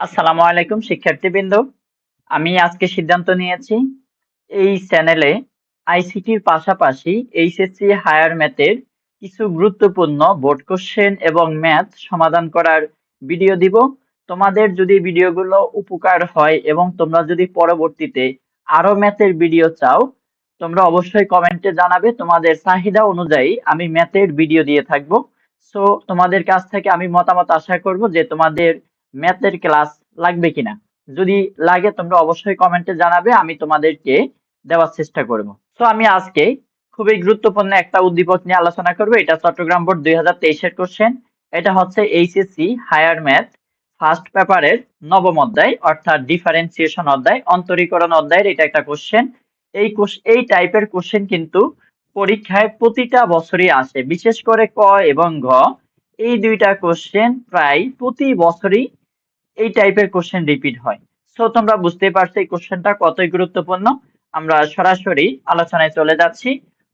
আসসালামু আলাইকুম, শিক্ষার্থীবৃন্দ। আমি আজকে সিদ্ধান্ত নিয়েছি এই চ্যানেলে আইসিটির পাশাপাশি এইচএসসি হায়ার ম্যাথের কিছু গুরুত্বপূর্ণ বোর্ড কোশ্চেন এবং ম্যাথ সমাধান করার ভিডিও দিব। তোমাদের যদি ভিডিওগুলো উপকার হয় এবং তোমরা যদি পরবর্তীতে আরও ম্যাথের ভিডিও চাও, তোমরা অবশ্যই কমেন্টে জানাবে। তোমাদের চাহিদা অনুযায়ী আমি ম্যাথের ভিডিও দিয়ে থাকব। সো তোমাদের কাছ থেকে আমি মতামত আশা করব যে তোমাদের ম্যাথের ক্লাস লাগবে কিনা? যদি লাগে, তোমরা অবশ্যই কমেন্টে জানাবে, আমি তোমাদেরকে দেওয়ার চেষ্টা করব। তো আমি আজকে খুবই গুরুত্বপূর্ণ একটা উদ্দীপক নিয়ে আলোচনা করব। এটা চট্টগ্রাম বোর্ড দুই হাজার তেইশের কোশ্চেন এটা হচ্ছে এইচএসসি হায়ার ম্যাথ ফার্স্ট পেপারের নবম অধ্যায়, অর্থাৎ ডিফারেন্সিয়েশন অধ্যায়, অন্তরীকরণ অধ্যায়ের এটা একটা কোশ্চেন এই এই টাইপের কোশ্চেন কিন্তু পরীক্ষায় প্রতিটা বছরই আসে। বিশেষ করে ক এবং ঘ, এই দুইটা কোশ্চেন প্রায় প্রতি বছরই এই টাইপের কোশ্চেন রিপিট হয়। সো তোমরা বুঝতে পারছ এই কোশ্চেনটা কতই গুরুত্বপূর্ণ। আমরা সরাসরি আলোচনায় চলে যাচ্ছি।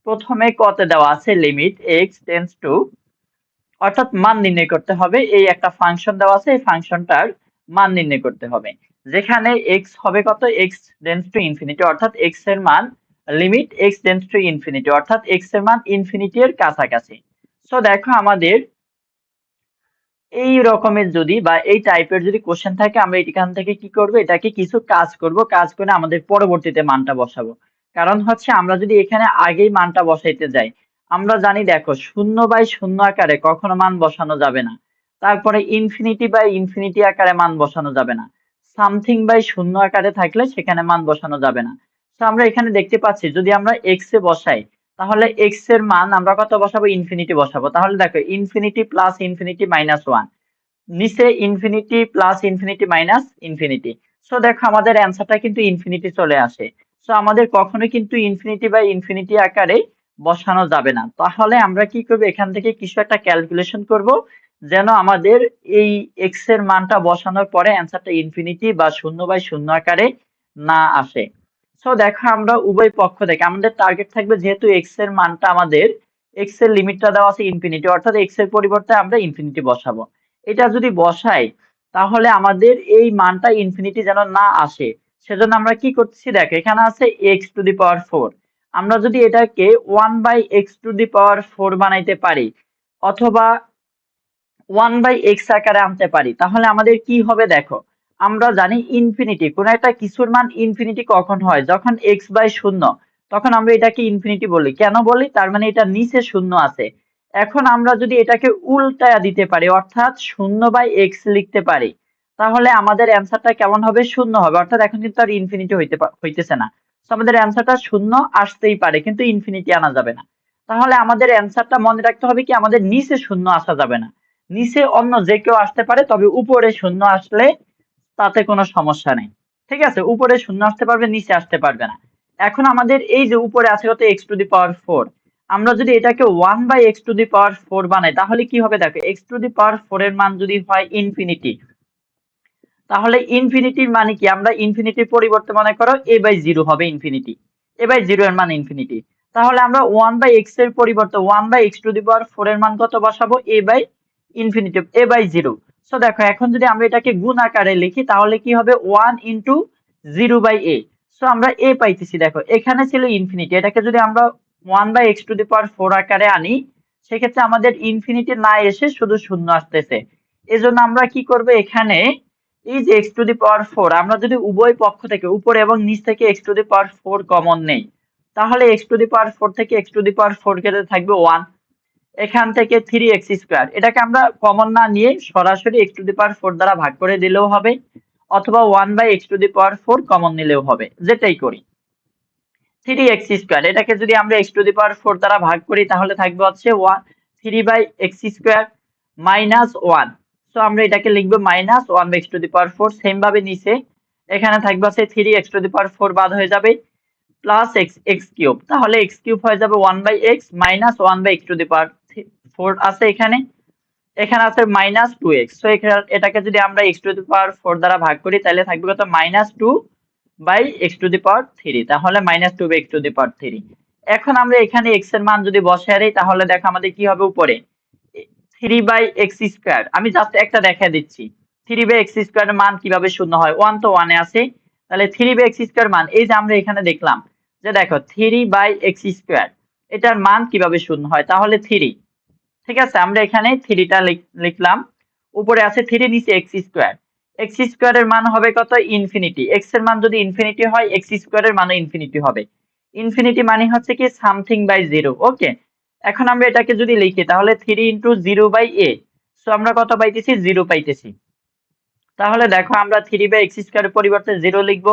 প্রথমে কতে দেওয়া আছে লিমিট এক্স টেন্স টু অর্থাৎ মান নির্ণয় করতে হবে। এই একটা ফাংশন দেওয়া আছে, এই ফাংশনটার মান নির্ণয় করতে হবে। যেখানে এক্স হবে কত? এক্স টেন্স টু ইনফিনিটি অর্থাৎ এক্সের মান limit x tends to infinity অর্থাৎ এক্সের মান ইনফিনিটি এর কাছাকাছি। সো দেখো আমাদের এই রকমের যদি বা এই টাইপের যদি কোশ্চেন থাকে, আমরা এখান থেকে কি করব? এটাকে কিছু কাজ করব, কাজ করে আমাদের পরবর্তীতে মানটা বসাবো। কারণ হচ্ছে আমরা যদি এখানে আগেই মানটা বসাইতে যাই, আমরা জানি দেখো, শূন্য বাই শূন্য আকারে কখনো মান বসানো যাবে না। তারপরে ইনফিনিটি বাই ইনফিনিটি আকারে মান বসানো যাবে না। সামথিং বাই শূন্য আকারে থাকলে সেখানে মান বসানো যাবে না। তো আমরা এখানে দেখতে পাচ্ছি, যদি আমরা এক্স এ বসাই তাহলে এক্সের মান আমরা কত বসাবো? ইনফিনিটি বসাবো। তাহলে দেখো, infinity plus infinity minus one. নিচে infinity plus infinity minus infinity. So দেখো, আমাদের অ্যান্সারটা কিন্তু ইনফিনিটি চলে আসে। সো আমাদের কখনোই কিন্তু ইনফিনিটি বা ইনফিনিটি আকারে বসানো যাবে না। তাহলে আমরা কি করব? এখান থেকে কিছু একটা ক্যালকুলেশন করব, যেন আমাদের এই এক্সের মানটা বসানোর পরে অ্যান্সারটা ইনফিনিটি বা শূন্য বাই শূন্য আকারে না আসে। সো দেখো আমরা উভয় পক্ষ থেকে, আমাদের টার্গেট থাকবে যেহেতু এক্সের মানটা আমাদের এক্সের লিমিটটা দেওয়া আছে ইনফিনিটি অর্থাৎ এক্সের পরিবর্তে আমরা ইনফিনিটি বসাবো। এটা যদি বসাই, তাহলে আমাদের এই মানটা ইনফিনিটি যেন না আসে, সেজন্য আমরা কি করতেছি, দেখো এখানে আছে x to the power four আমরা যদি এটাকে one by x to the power four বানাইতে পারি, অথবা ওয়ান বাই এক্স আকারে আনতে পারি, তাহলে আমাদের কি হবে, দেখো আমরা জানি ইনফিনিটি কোন একটা কিছুর মান ইনফিনিটি কখন হয়? যখন এক্স বাই শূন্য, তখন আমরা এটাকে ইনফিনিটি বলি। কেন বলি? তার মানে এটা নিচে শূন্য আছে। এখন আমরা যদি এটাকে উল্টায়া দিতে পারি, অর্থাৎ শূন্য বাই এক্স লিখতে পারি, তাহলে আমাদের অ্যান্সারটা কেমন হবে? শূন্য হবে। অর্থাৎ এখন কিন্তু আর ইনফিনিটি হইতে হইতেছে না। আমাদের অ্যান্সারটা শূন্য আসতেই পারে, কিন্তু ইনফিনিটি আনা যাবে না। তাহলে আমাদের অ্যান্সারটা মনে রাখতে হবে কি? আমাদের নিচে শূন্য আসা যাবে না। নিচে অন্য যে কেউ আসতে পারে, তবে উপরে শূন্য আসলে তাতে কোনো সমস্যা নেই। ঠিক আছে? উপরে শূন্য আসতে পারবে, নিচে আসতে পারবে না। এখন আমাদের এই যে উপরে আছে কত? X to the power four আমরা যদি এটাকে one by x to the power four বানাই, তাহলে কি হবে দেখো? X to the power four এর মান যদি হয় ইনফিনিটি তাহলে ইনফিনিটির মানে কি? আমরা ইনফিনিটির পরিবর্তে মনে করো এ বাই জিরো হবে ইনফিনিটি এ বাই জিরো এর মান ইনফিনিটি তাহলে আমরা ওয়ান বাই এক্সের পরিবর্তে one by x to the power four এর মান কত বসাবো? A by infinity a by zero so দেখো, এখন যদি আমরা এটাকে গুণ আকারে লিখি, তাহলে কি হবে? One into zero by a so আমরা এ পাইতেছি, দেখো। এখানে ছিল ইনফিনিটি এটাকে যদি আমরা one by x to the power four আকারে আনি, সেক্ষেত্রে আমাদের ইনফিনিটি না এসে শুধু শূন্য আসতেছে। এজন্য আমরা কি করব এখানে? এই যে x to the power four আমরা যদি উভয় পক্ষ থেকে, উপরে এবং নিচ থেকে x to the power four common নেই, তাহলে x to the power four থেকে x to the power four কেটে থাকবে ওয়ান এখান থেকে থ্রি এক্স স্কোয়ার এটাকে আমরা কমন না নিয়ে সরাসরি x to the power four দ্বারা ভাগ করে দিলেও হবে, অথবা one by x to the power four common নিলেও হবে, যেটাই করি। থ্রি এক্স স্কোয়ার এটাকে যদি আমরা x to the power four দ্বারা ভাগ করি, তাহলে থাকবে হচ্ছে one three by x square minus one so আমরা এটাকে লিখব minus one by x to the power four same ভাবে নিচে। এখানে থাকবে হচ্ছে three x to the power four বাদ হয়ে যাবে প্লাস এক্স এক্স কিউব তাহলে এক্স কিউব হয়ে যাবে one by x minus one by x to the power four আছে এখানে এখানে আছে মাইনাস টু এক্স তো এটাকে যদি আমরা x to the power four দ্বারা ভাগ করি, তাহলে থাকবে কত? Minus two by x to the power three তাহলে minus two by x to the power three এখন আমরা এখানে এক্সের মান যদি বসে দিই, তাহলে দেখো আমাদের কি হবে উপরে? থ্রি বাই এক্স স্কোয়ার আমি জাস্ট একটা দেখা দিচ্ছি। থ্রি বাই এক্স স্কোয়ারের মান কীভাবে শূন্য হয়? ওয়ান তো ওয়ানে আছে। তাহলে থ্রি বাই এক্স স্কোয়ার মান, এই যে আমরা এখানে দেখলাম যে দেখো থ্রি বাই এক্স স্কোয়ার এটার মান কীভাবে শূন্য হয়? তাহলে থ্রি ঠিক আছে? আমরা এখানে থ্রিটা লিখলাম। উপরে আছে থ্রি নিচে এক্স স্কোয়ার। এক্স স্কোয়ারের মান হবে কত? ইনফিনিটি। এক্সের মান যদি ইনফিনিটি হয়, এক্স স্কোয়ারের মানও ইনফিনিটি হবে। ইনফিনিটি মানে হচ্ছে কি? Something by zero. ওকে? এখন আমরা এটাকে যদি লিখি, তাহলে three into zero by a. So আমরা কত পাইতেছি? জিরো পাইতেছি। তাহলে দেখো, আমরা থ্রি বাই এক্স স্কোয়ারের পরিবর্তে জিরো লিখব।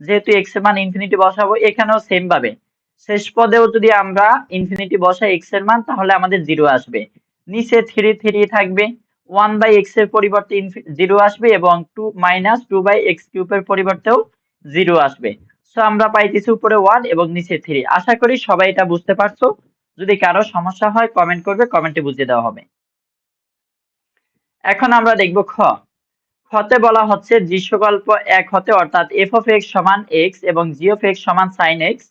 যেহেতু এক্সের মান ইনফিনিটি বসাবো, এখানেও সেম ভাবে শেষ পদেও যদি আমরা ইনফিনিটি বসাই এক্সের মান, তাহলে আমাদের জিরো আসবে। নিচে থ্রি থ্রি থাকবে। ওয়ান বাই এক্সের পরিবর্তে জিরো আসবে এবং two minus two by x কিউবের পরিবর্তেও জিরো আসবে। সো আমরা পাইতেছি উপরে ওয়ান এবং নিচে থ্রি আশা করি সবাই এটা বুঝতে পারছ। যদি কারও সমস্যা হয় কমেন্ট করবে কমেন্টে বুঝিয়ে দেওয়া হবে। এখন আমরা দেখব খ। খতে বলা হচ্ছে দৃশ্যকল্প এক হতে অর্থাৎ এফ অফ এক্স সমান এক্স এবং জি অফ এক্স সমান সাইন এক্স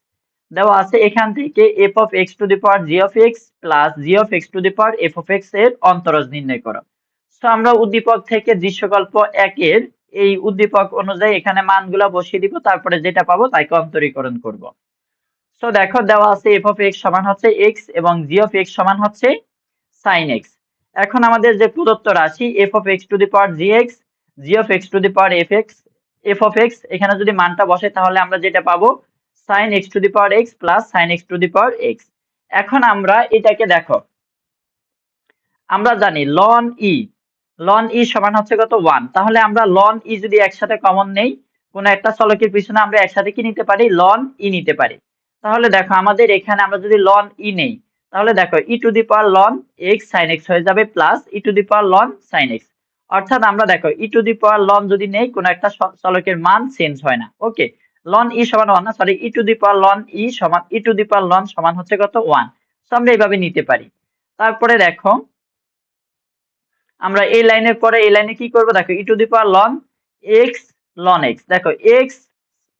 দেওয়া আছে এখান থেকে f of x to the power g of x plus g of x to the power f of এক্সের অন্তরজ নির্ণয় করো। তো আমরা উদ্দীপক থেকে দৃশ্যকল্প একের এই উদ্দীপক অনুযায়ী এখানে মানগুলো বসিয়ে দিব, তারপরে যেটা পাবো তাকে অন্তরীকরণ করব। তো দেখো দেওয়া আছে এফ অফ এক্স সমান হচ্ছে এক্স এবং জি অফ এক্স সমান হচ্ছে সাইন এক্স এখন আমাদের যে প্রদত্ত রাশি f of x to the power g x g of x to the power f x f of x এখানে যদি মানটা বসে তাহলে আমরা যেটা পাবো sine x to the power x plus sine x to the power x এখন আমরা এটাকে দেখো। আমরা জানি লন ই লন ই সমান হচ্ছে কত? ওয়ান তাহলে আমরা লন ই যদি একসাথে কমন নেই, কোন একটা চলকের পিছনে আমরা একসাথে কি নিতে পারি? লন ই নিতে পারি। তাহলে দেখো, আমাদের এখানে আমরা যদি লন ই নেই, তাহলে দেখো e to the power ln x sine x হয়ে যাবে plus e to the power ln sine x অর্থাৎ আমরা দেখো e to the power loan যদি নেই, কোন একটা চলকের মান চেঞ্জ হয় না। ওকে লন ই সমান ওয়ান না sorry e to the power ln e সমান e to the power loan সমান হচ্ছে কত? ওয়ান তো আমরা এইভাবে নিতে পারি। তারপরে দেখো, আমরা এই লাইনের পরে এই লাইনে কি করব? দেখো e to the power ln x ln x দেখো এক্স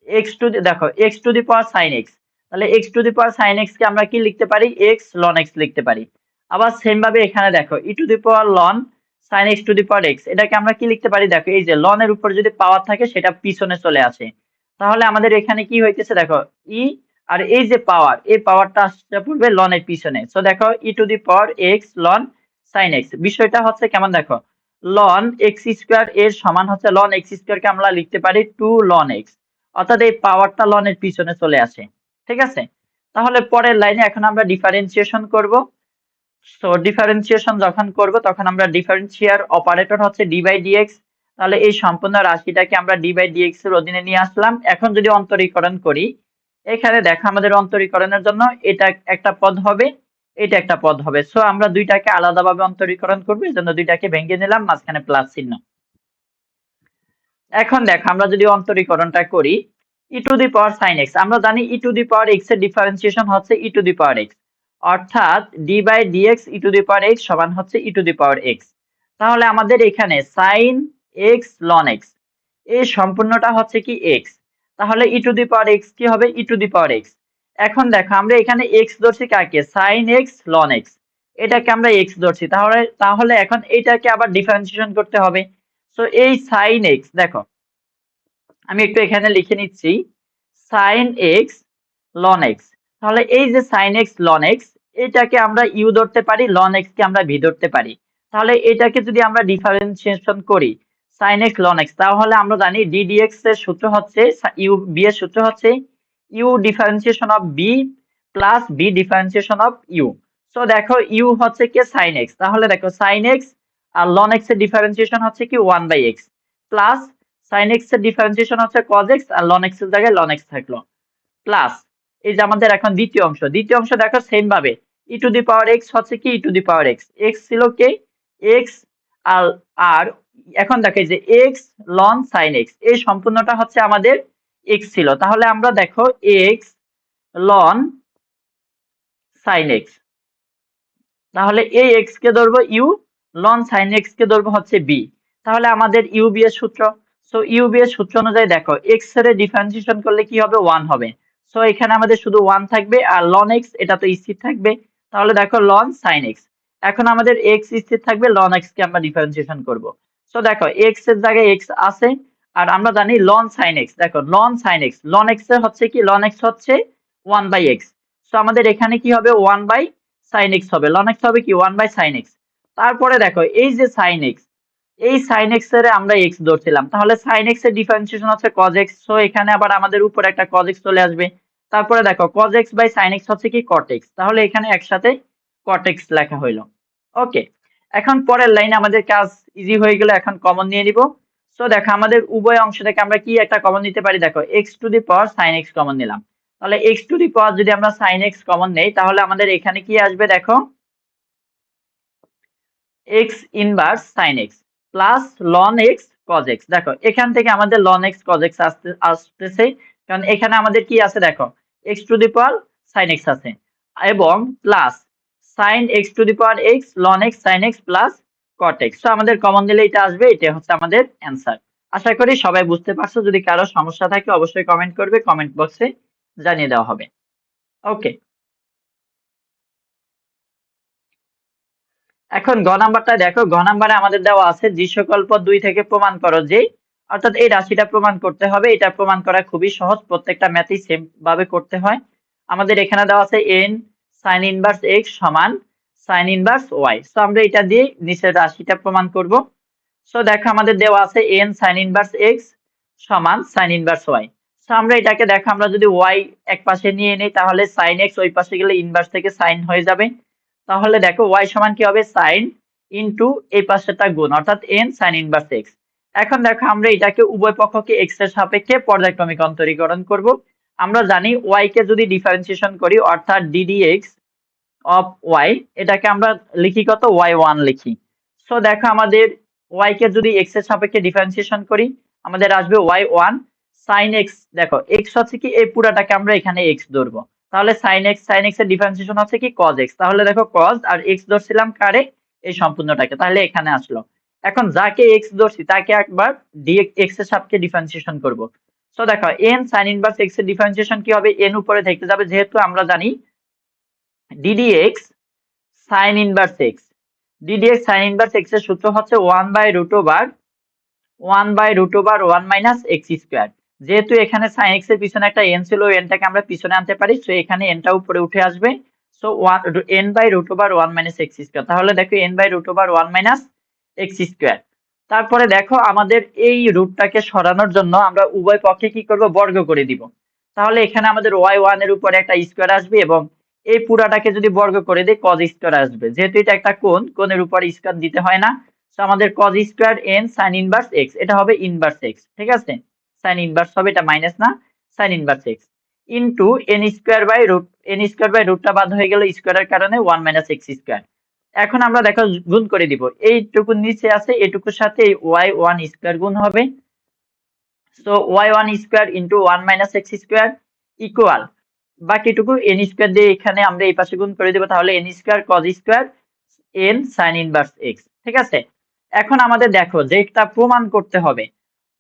এক্স টু দেখো x to the power sine x তাহলে x to the power sine x কে আমরা কি লিখতে পারি? এক্স লন এক্স লিখতে পারি। আবার সেম ভাবে এখানে দেখো e to the power ln sine x to the power x এটাকে আমরা কি লিখতে পারি? দেখো, এই যে লন এর উপর যদি পাওয়ার থাকে, সেটা পিছনে চলে আসে। তাহলে আমাদের এখানে কি হইতেছে দেখো ই আর এই যে পাওয়ার এই পাওয়ারটা আসতে পড়বে লন এর পিছনে। সো দেখো e to the power x ln sine x বিষয়টা হচ্ছে কেমন দেখো লন এক্স স্কোয়ার এর সমান হচ্ছে লন এক্স স্কোয়ার কে আমরা লিখতে পারি টু লন এক্স অর্থাৎ এই পাওয়ারটা লন এর পিছনে চলে আসে, ঠিক আছে? তাহলে পরের লাইনে এখন আমরা ডিফারেন্সিয়েশন করব। সো ডিফারেন্সিয়েশন যখন করব, তখন আমরা ডিফারেন্সিয়ার অপারেটর হচ্ছে ডি বাই ডিএক্স তাহলে এই সম্পূর্ণ রাশিটাকে আমরা ডি বাই ডিএক্স এর অধীনে নিয়ে আসলাম। এখন যদি অন্তরীকরণ করি, এখানে দেখো আমাদের অন্তরীকরণের জন্য এটা একটা পদ হবে, এটা একটা পদ হবে। সো আমরা দুইটাকে আলাদাভাবে অন্তরীকরণ করব, এই জন্য দুইটাকে ভেঙে নিলাম, মাঝখানে প্লাস চিহ্ন। এখন দেখো, আমরা যদি অন্তরীকরণটা করি e to the power sine x আমরা জানি ই টু দি পাওয়ার এক্সের ডিফারেন্সিয়েশন হচ্ছে e to the power x অর্থাৎ d by dx e to the power x সমান হচ্ছে e to the power x তাহলে আমাদের এখানে সাইন এক্স লন এক্স এই সম্পূর্ণটা হচ্ছে কি এক্স তাহলে ই টু দি পাওয়ার এক্স কি হবে? ই টু দি পাওয়ার এক্স এখন দেখো, আমরা এখানে এক্স ধরছি কাকে? সাইন এক্স লন এক্স এটাকে আমরা এক্স ধরছি। তাহলে তাহলে এখন এইটাকে আবার ডিফারেন্সিয়েশন করতে হবে। সো এই সাইন এক্স দেখো, আমি একটু এখানে লিখে নিচ্ছি। সাইন এক্স লন এক্স তাহলে এই যে সাইন এক্স লন এক্স এটাকে আমরা ইউ ধরতে পারি লন এক্স কে আমরা ভি ধরতে পারি। তাহলে এটাকে যদি আমরা ডিফারেন্সিয়েশন করি সাইন এক্স লন এক্স তাহলে আমরা জানি ডিডিএক্স এর সূত্র হচ্ছে ইউ বি এর সূত্র হচ্ছে u differentiation of b plus b differentiation of u so দেখো ইউ হচ্ছে কি সাইন এক্স তাহলে দেখো সাইন এক্স আর লন এক্সের ডিফারেন্সিয়েশন হচ্ছে কি one by x plus sine এক্সের ডিফারেন্সিয়েশন হচ্ছে কজ এক্স আর লন এক্সের জায়গায় লন এক্স থাকল। প্লাস এই যে আমাদের এখন দ্বিতীয় অংশ। দ্বিতীয় অংশ দেখো সেম ভাবে ই টু দি পাওয়ার এক্স হচ্ছে কি e to the power x x ছিল কে? এক্স আর আর এখন দেখো যে এক্স লন সাইন এক্স এই সম্পূর্ণটা হচ্ছে আমাদের এক্স ছিল। তাহলে আমরা দেখো এক্স লন সাইন এক্স তাহলে এই এক্স কে ধরবো ইউ লন সাইন এক্স কে ধরবো হচ্ছে বি তাহলে আমাদের ইউ বি এর সূত্র। সো ইউ বি এর সূত্র অনুযায়ী দেখো এক্সের ডিফারেন্সিয়েশন করলে কি হবে? ওয়ান হবে। সো এখানে আমাদের শুধু ওয়ান থাকবে আর লন এক্স এটা তো স্থির থাকবে। তাহলে দেখো লন সাইন এক্স এখন আমাদের এক্স স্থির থাকবে লন এক্স কে আমরা ডিফারেন্সিয়েশন করব। সো দেখো এক্সের জায়গায় এক্স আছে, আর আমরা জানি লন সাইন এক্স দেখো লন সাইন এক্স লন এক্সের হচ্ছে কি? লন এক্স হচ্ছে ওয়ান বাই এক্স সো আমাদের এখানে কি হবে? ওয়ান বাই সাইন এক্স হবে। লন এক্স হবে কি? ওয়ান বাই সাইন এক্স তারপরে দেখো, এই যে সাইন এক্স এই সাইন এক্সের আমরা এক্স ধরছিলাম। তাহলে সাইন এক্সের ডিফারেন্সিয়েশন হচ্ছে কজ এক্স সো এখানে আবার আমাদের উপরে একটা কজ এক্স চলে আসবে। তারপরে দেখো cos x by sine x হচ্ছে কি? কট এক্স তাহলে এখানে একসাথে কট এক্স লেখা হইল। ওকে এখন পরের লাইনে আমাদের কাজ ইজি হয়ে গেল এখন কমন নিয়ে নিব। সো দেখো, আমাদের উভয় অংশ থেকে আমরা কি একটা কমন নিতে পারি? দেখো x to the power sine x common নিলাম। তাহলে এক্স টু দি পাওয়ার যদি আমরা সাইন এক্স কমন নেই, তাহলে আমাদের এখানে কি আসবে? দেখো x inverse sine x plus ln x cos x দেখো, এখান থেকে আমাদের লন এক্স কজ এক্স আসতে, আসতেছে। কারণ এখানে আমাদের কি আছে? দেখো x to the power sine x আছে। এবং plus sine x to the power x ln x sine x plus cot x তো আমাদের কমন দিলে এটা আসবে এটা হচ্ছে আমাদের অ্যান্সার আশা করি সবাই বুঝতে পারছ, যদি কারও সমস্যা থাকে অবশ্যই কমেন্ট করবে কমেন্ট বক্সে জানিয়ে দেওয়া হবে। ওকে এখন গ নাম্বারটা দেখো, গ নাম্বারে আমাদের দেওয়া আছে পদ দুই থেকে প্রমাণ করো যে অর্থাৎ এই রাশিটা প্রমাণ করতে হবে, এটা প্রমাণ করা খুবই সহজ, প্রত্যেকটা ম্যাথই সেম ভাবে করতে হয়। আমাদের এখানে দেওয়া আছে এন সাইন ইনভার্স এক্স সমান সাইন ইনভার্স ওয়াই সো আমরা এটা দিয়ে নিচের রাশিটা প্রমাণ করব। সো দেখো আমাদের দেওয়া আছে এন সাইন ইনভার্স এক্স সমান সাইন ইনভার্স ওয়াই সো আমরা এটাকে দেখো, আমরা যদি ওয়াই এক পাশে নিয়ে নিই, তাহলে সাইন এক্স ওই পাশে গেলে ইনভার্স থেকে সাইন হয়ে যাবে। তাহলে দেখো ওয়াই সমান কি হবে? সাইন ইনটু এই পাশেটা গুণ, অর্থাৎ এন সাইন ইনভার্স এক্স এখন দেখো, আমরা এটাকে উভয় পক্ষকে এক্সের সাপেক্ষে পর্যায়ক্রমিক অন্তরীকরণ করব। আমরা জানি ওয়াই কে যদি ডিফারেন্সিয়েশন করি, অর্থাৎ ডিডি এক্স অফ ওয়াই এটাকে আমরা লিখি কত? ওয়াই ওয়ান লিখি। সো দেখো আমাদের ওয়াই কে যদি এক্সের সাপেক্ষে ডিফারেন্সিয়েশন করি, আমাদের আসবে ওয়াই ওয়ান সাইন এক্স দেখো এক্স হচ্ছে কি? এই পুরাটাকে আমরা এখানে এক্স ধরবো। তাহলে সাইন এক্স সাইন এক্সের ডিফারেন্সিয়েশন হচ্ছে কি? কজ এক্স তাহলে দেখো কজ আর এক্স ধরছিলাম কারে? এই সম্পূর্ণটাকে। তাহলে এখানে আসলো। এখন যাকে এক্স ধরছি, তাকে একবার ডি এক্সের সাপেক্ষে ডিফারেন্সিয়েশন করব। সো দেখো এন সাইন ইনভার্স এক্সের ডিফারেন্সিয়েশন কি হবে? এন উপরে থেকে যাবে, যেহেতু আমরা জানি dd x sine inverse x dd x sine inverse এক্সের সূত্র হচ্ছে one by root over one by root over one minus x square যেহেতু এখানে সাইন এক্সের পিছনে একটা এন ছিল এনটাকে আমরা পিছনে আনতে পারি সো এখানে এনটা উপরে উঠে আসবে। So one n by root over one minus x square তাহলে দেখো n by root over one minus x square তারপরে দেখো আমাদের এই রুটটাকে সরানোর জন্য আমরা উভয় পক্ষে কি করব? বর্গ করে দিব। তাহলে এখানে আমাদের ওয়াই ওয়ানের উপরে একটা স্কোয়ার আসবে এবং এই পুরাটাকে যদি বর্গ করে দিই কজ স্কোয়ার আসবে। যেহেতু এটা একটা কোণ, কোণের উপর স্কোয়ার দিতে হয় না। তো আমাদের cos square n sine inverse x এটা হবে ইনভার্স এক্স ঠিক আছে? সাইন ইনভার্স হবে এটা মাইনাস না sine inverse x into n square by root n square by রুটটা বাদ হয়ে গেল স্কোয়ারের কারণে ওয়ান মাইনাস এক্স স্কোয়ার এখন আমরা দেখো গুণ করে দিব। এইটুকু নিচে আছে, এটুকুর সাথে ওয়াই ওয়ান স্কোয়ার গুণ হবে। So y one square into one minus x square equal বাকিটুকু এন স্কোয়ার দিয়ে এখানে আমরা এই পাশে গুণ করে দিব, তাহলে n square cos square n sine inverse x ঠিক আছে? এখন আমাদের দেখো, যে এটা প্রমাণ করতে হবে।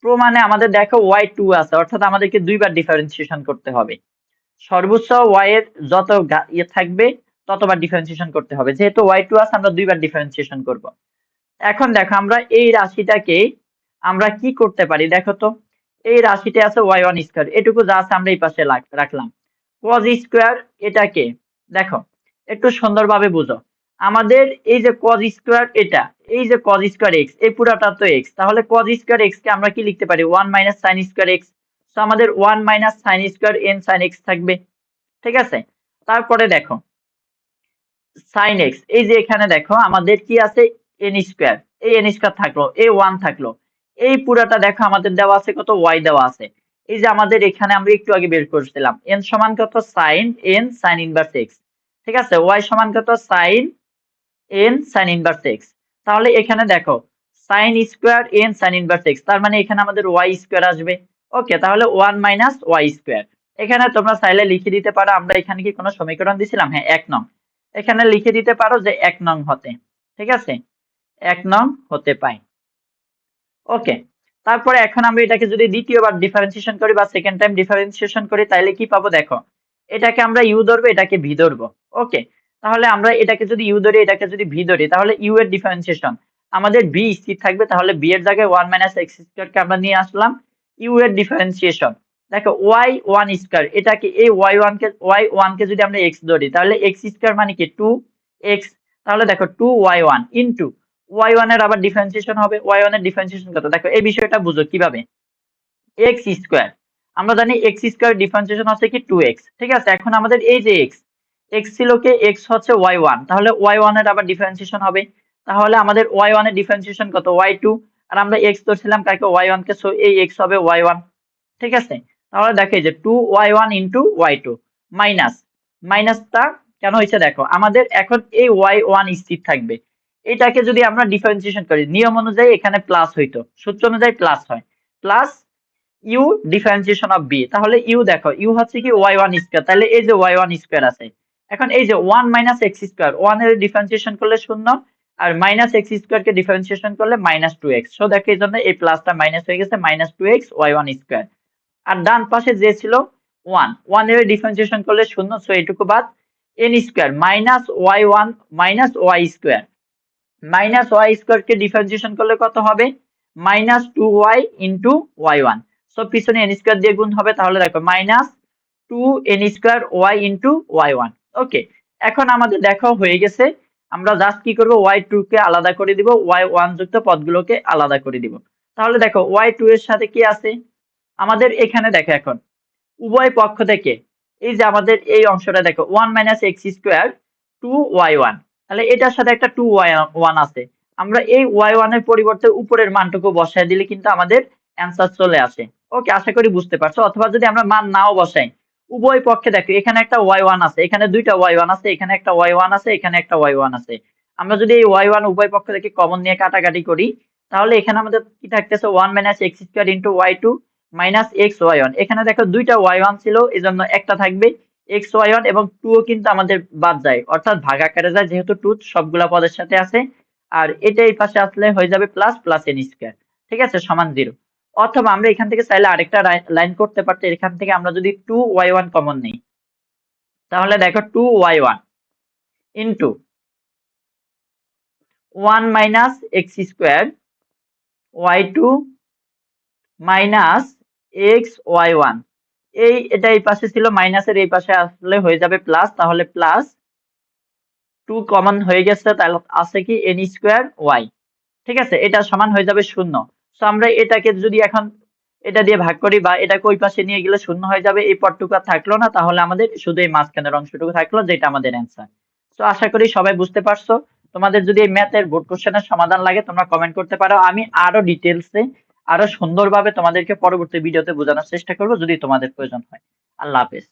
প্রমাণে আমাদের দেখো ওয়াই টু আছে, অর্থাৎ আমাদেরকে দুইবার ডিফারেন্সিয়েশন করতে হবে। সর্বোচ্চ ওয়াই এর যত ইয়ে থাকবে ততবার ডিফারেন্সিয়েশন করতে হবে। যেহেতু ওয়াই টু আছে, আমরা দুইবার ডিফারেন্সিয়েশন করব। এখন দেখো, আমরা এই রাশিটাকে আমরা কি করতে পারি? দেখো তো, এই রাশিতে আছে ওয়াই ওয়ান স্কোয়ার এটুকু যা আছে আমরা এই পাশে রাখলাম। কজ স্কোয়ার এটাকে, দেখো, একটু সুন্দরভাবে বুঝো। আমাদের এই যে কজ স্কোয়ার এটা, এই যে কজ স্কোয়ার এক্স এই পুরাটা তো এক্স তাহলে কজ স্কোয়ার এক্স কে আমরা কি লিখতে পারি? One minus sine square x আমাদের one minus sine square n sine x থাকবে। ঠিক আছে? তারপরে দেখো সাইন এক্স এই যে এখানে দেখো, আমাদের কি আছে? এন স্কোয়ার এই এন স্কোয়ার থাকল এ ওয়ান থাকল। এই পুরাটা দেখো, আমাদের দেওয়া আছে কত? ওয়াই দেওয়া আছে। এই যে আমাদের এখানে আমরা একটু আগে বের করছিলাম। এন সমান কত? Sine n sine inverse x ঠিক আছে? ওয়াই সমান কত? Sine n sine inverse x তাহলে এখানে দেখো sine square n sine inverse x তার মানে এখানে আমাদের ওয়াই স্কোয়ার আসবে। ওকে, তাহলে ওয়ান মাইনাস ওয়াই স্কোয়ার এখানে তোমরা চাইলে লিখে দিতে পারো, আমরা এখানে কি কোনো সমীকরণ দিছিলাম? হ্যাঁ এক নং। এখানে লিখে দিতে পারো যে এক নং হতে, ঠিক আছে? এক নং হতে পাই। ওকে, তারপরে এখন আমরা এটাকে যদি দ্বিতীয়বার ডিফারেন্সিয়েশন করি বা সেকেন্ড টাইম ডিফারেন্সিয়েশন করি তাহলে কি পাবো দেখো? এটাকে আমরা ইউ ধরবো, এটাকে ভি ধরবো। ওকে, তাহলে আমরা এটাকে যদি ইউ ধরি, এটাকে যদি ভি ধরি, তাহলে ইউ এর ডিফারেন্সিয়েশন আমাদের বি স্থির থাকবে, তাহলে বি এর জায়গায় ওয়ান মাইনাস এক্স স্কোয়ারকে আমরা নিয়ে আসলাম। ইউ এর ডিফারেন্সিয়েশন দেখো ওয়াই ওয়ান স্কোয়ার এটাকে এই ওয়াই ওয়ান কে ওয়াই ওয়ান কে যদি আমরা এক্স ধরি, তাহলে এক্স স্কোয়ার মানে কি? টু এক্স তাহলে দেখো two y one into y ওয়ানের আবার ডিফারেন্সিয়েশন হবে। ওয়াই ওয়ানের ডিফারেন্সিয়েশন কত? দেখো, এই বিষয়টা বুঝো কীভাবে? এক্স স্কোয়ার আমরা জানি এক্স স্কোয়ার ডিফারেন্সিয়েশন হচ্ছে কি? টু এক্স ঠিক আছে? এখন আমাদের এই যে এক্স এক্স ছিল কি? এক্স হচ্ছে ওয়াই ওয়ান তাহলে ওয়াই ওয়ানের আবার ডিফারেন্সিয়েশন হবে। তাহলে আমাদের ওয়াই ওয়ানের ডিফারেন্সিয়েশন কত? ওয়াই টু আর আমরা এক্স ধরছিলাম কাকে? ওয়াই ওয়ান কে সো এই এক্স হবে ওয়াই ওয়ান ঠিক আছে? তাহলে দেখে যে two y one into y two minus মাইনাসটা কেন হয়েছে দেখো, আমাদের এখন এই ওয়াই ওয়ান স্থির থাকবে। এটাকে যদি আমরা ডিফারেন্সিয়েশন করি, নিয়ম অনুযায়ী এখানে প্লাস হইতো, সূত্র অনুযায়ী প্লাস হয়। Plus u differentiation of v তাহলে ইউ দেখো ইউ হচ্ছে কি ওয়াই ওয়ান স্কোয়ার তাহলে এই যে ওয়াই ওয়ান স্কোয়ার আছে, এখন এই যে ওয়ান মাইনাস এক্স স্কোয়ার ওয়ানের ডিফারেন্সিয়েশন করলে শূন্য, আর মাইনাস এক্স স্কোয়ার কে ডিফারেন্সিয়েশন করলে মাইনাস টু এক্স সো দেখো এই জন্য এই প্লাসটা মাইনাস হয়ে গেছে minus two x y one square আর ডান পাশে যে ছিল ওয়ান। ওয়ানের ডিফারেন্সিয়েশন করলে শূন্য সো এইটুকু বাদ। N square minus y one minus y square minus y square কে ডিফারেন্সিয়েশন করলে কত হবে? Minus two y into y one so পিছনে এন স্কোয়ার দিয়ে গুণ হবে, তাহলে দেখো minus two n square y into y one okay এখন আমাদের দেখাও হয়ে গেছে। আমরা জাস্ট কি করব? ওয়াই টু কে আলাদা করে দিব ওয়াই ওয়ান যুক্ত পদগুলোকে আলাদা করে দিব। তাহলে দেখো ওয়াই টু এর সাথে কি আছে? আমাদের এখানে দেখো এখন। উভয় পক্ষ থেকে এই যে আমাদের এই অংশটা দেখো one minus x square two y one তাহলে এটার সাথে একটা টু ওয়াই ওয়ান আছে। আমরা এই ওয়াই ওয়ানের পরিবর্তে উপরের মানটুকু বসায় দিলে কিন্তু আমাদের অ্যান্সার চলে আসে। ওকে আশা করি বুঝতে পারছ? অথবা যদি আমরা মান নাও বসাই, উভয় পক্ষে দেখো, এখানে একটা ওয়াই ওয়ান আছে, এখানে দুইটা ওয়াই ওয়ান আছে, এখানে একটা ওয়াই ওয়ান আছে, এখানে একটা ওয়াই ওয়ান আছে। আমরা যদি এই ওয়াই ওয়ান উভয় পক্ষ থেকে কমন নিয়ে কাটাকাটি করি, তাহলে এখানে আমাদের কি থাকতেছে? One minus x square into y two minus x y one এখানে দেখো দুইটা ওয়াই ওয়ান ছিল এই জন্য একটা থাকবে এক্স ওয়াই ওয়ান এবং টু ও কিন্তু আমাদের বাদ যায়। অর্থাৎ ভাগ আকারে যায় যেহেতু টু সবগুলা পদের সাথে আছে। আর এটা এই পাশে আসলে হয়ে যাবে প্লাস প্লাস এন স্কোয়ার ঠিক আছে? সমান জিরো অথবা আমরা এখান থেকে চাইলে আরেকটা লাইন করতে পারতে, এখান থেকে আমরা যদি টু ওয়াই ওয়ান কমন নিই, তাহলে দেখো two y one into one minus x square y two minus x y one এই, এটা এই পাশে ছিল মাইনাসের এই পাশে আসলে হয়ে যাবে প্লাস তাহলে প্লাস টু কমন হয়ে গেছে, তাহলে আছে কি এন স্কোয়ার ওয়াই ঠিক আছে, এটা সমান হয়ে যাবে শূন্য। তো আমরা এটাকে যদি এখন এটা দিয়ে ভাগ করি বা এটাকে ওই পাশে নিয়ে গেলে শূন্য হয়ে যাবে, এই পটটুকু আর থাকল না, তাহলে আমাদের শুধু এই মাঝখানের অংশটুকু থাকল, যেটা আমাদের অ্যান্সার তো আশা করি সবাই বুঝতে পারছ। তোমাদের যদি এই ম্যাথের বোর্ড কোশ্চেনের সমাধান লাগে, তোমরা কমেন্ট করতে পারো। আমি আরও ডিটেলসে আরও সুন্দরভাবে তোমাদেরকে পরবর্তী ভিডিওতে বোঝানোর চেষ্টা করব যদি তোমাদের প্রয়োজন হয়। আল্লাহ হাফেজ।